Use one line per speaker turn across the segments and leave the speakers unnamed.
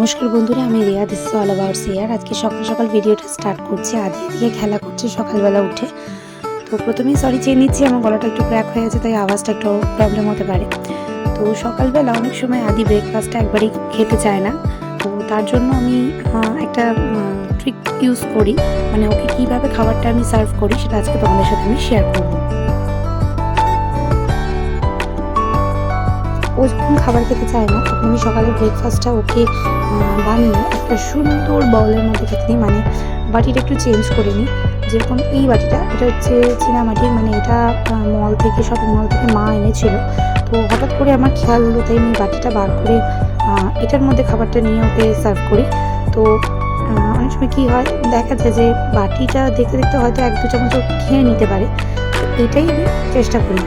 নমস্কার বন্ধুরা, আমি রিয়া দিস অল অ্যাবাউট সিয়ার আজকে সকাল সকাল ভিডিওটা স্টার্ট করছি আদি এদিকে খেলা করছে, সকালবেলা উঠে। তো প্রথমেই সরি চেয়ে নিচ্ছি, আমার গলাটা একটু ক্র্যাক হয়ে গেছে তাই আওয়াজটা একটু প্রবলেম হতে পারে। তো সকালবেলা অনেক সময় আদি ব্রেকফাস্টটা একবারই খেতে চায় না। তো তার জন্য আমি একটা ট্রিক ইউজ করি। মানে ওকে কীভাবে খাবারটা আমি সার্ভ করি, সেটা আজকে তোমাদের সাথে আমি শেয়ার করব। ও যখন খাবার খেতে চায় না, তখন আমি সকালের ব্রেকফাস্টটা ওকে বানিয়ে একটা সুন্দর বাউলের মধ্যে খেতে দিই মানে বাটিটা একটু চেঞ্জ করে নিই। যেরকম এই বাটিটা, এটা হচ্ছে চীনা মাটির মানে এটা মল থেকে শপিং মল থেকে মা এনেছিল। তো হঠাৎ করে আমার খেয়াল হলো, তাই আমি বাটিটা বার করে এটার মধ্যে খাবারটা নিয়ে ওকে সার্ভ করি। তো অনেক সময় কী হয়, দেখা যায় যে বাটিটা দেখতে দেখতে হয়তো এক দু চামচ খেয়ে নিতে পারে। এটাই আমি চেষ্টা করি।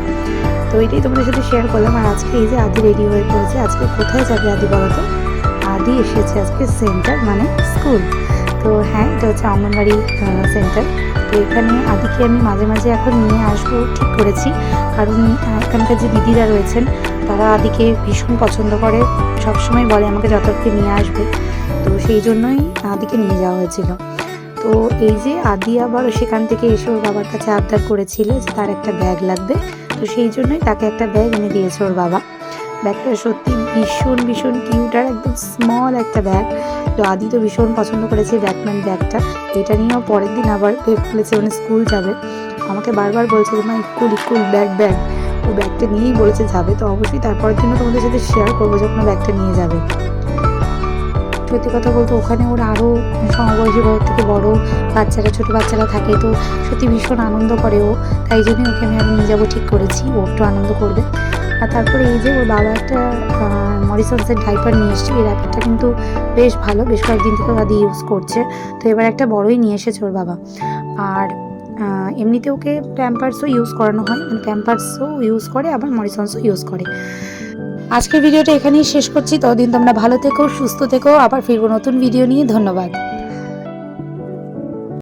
তো এটাই তোমাদের সাথে শেয়ার করলাম। আর আজকে এই যে আদি রেডি হয়ে পড়েছে, আজকে কোথায় যাবে আদি বলো তো আদি এসেছে আজকে সেন্টার মানে স্কুল তো হ্যাঁ এটা হচ্ছে অঙ্গনবাড়ি সেন্টার তো এখানে আদিকে আমি মাঝে মাঝে এখন নিয়ে আসব, ঠিক করেছি। কারণ এখানকার যে দিদিরা রয়েছেন, তারা আদিকে ভীষণ পছন্দ করে। সবসময় বলে আমাকে যথার্থে নিয়ে আসবে। তো সেই জন্যই আদিকে নিয়ে যাওয়া হয়েছিল। তো এই যে আদি আবার সেখান থেকে এসে ওর বাবার কাছে আবদার করেছিল যে তার একটা ব্যাগ লাগবে। তো সেই জন্যই তাকে একটা ব্যাগ এনে দিয়েছে ওর বাবা। ব্যাগটা সত্যি ভীষণ ভীষণ কিউট আর একদম স্মল একটা ব্যাগ। তো আদি তো ভীষণ পছন্দ করেছে ব্যাটম্যান ব্যাগটা। এটা নিয়েও পরের দিন আবার ভেবে ফেলেছে মানে স্কুল যাবে। আমাকে বারবার বলছে যে, মা, ইকুল ইকুল, ব্যাগ ব্যাগ। ও ব্যাগটা নিয়েই বলেছে যাবে। তো অবশ্যই তারপরের দিনও তোমাদের সাথে শেয়ার করব যখন ব্যাগটা নিয়ে যাবে। সত্যি কথা বলতে ওখানে ওরা আরও সমবয়সী বড় থেকে বড়, বাচ্চারা, ছোট বাচ্চারা থাকে, তো সত্যি ভীষণ আনন্দ করে ও। তাই জন্যই ওকে আমি নিয়ে যাব, ঠিক করেছি, ও একটু আনন্দ করবে। আর তারপরে এই যে ওর বাবা একটা মরিসন্সের ডাইপার নিয়ে এসছে, এই ডাইপারটা কিন্তু বেশ ভালো, বেশ কয়েকদিন থেকে দাদি ইউজ করছে। তো এবার একটা বড়ই নিয়ে এসেছে ওর বাবা। আর এমনিতে ওকে প্যাম্পার্সও ইউজ করানো হয় মানে প্যাম্পার্সও ইউজ করে, আবার মরিসন্সও ইউজ করে। আজকের ভিডিওটা এখানেই শেষ করছি। ততদিন তোমরা ভালো থেকো, সুস্থ থেকো, আবার ফিরবো নতুন ভিডিও নিয়ে। ধন্যবাদ।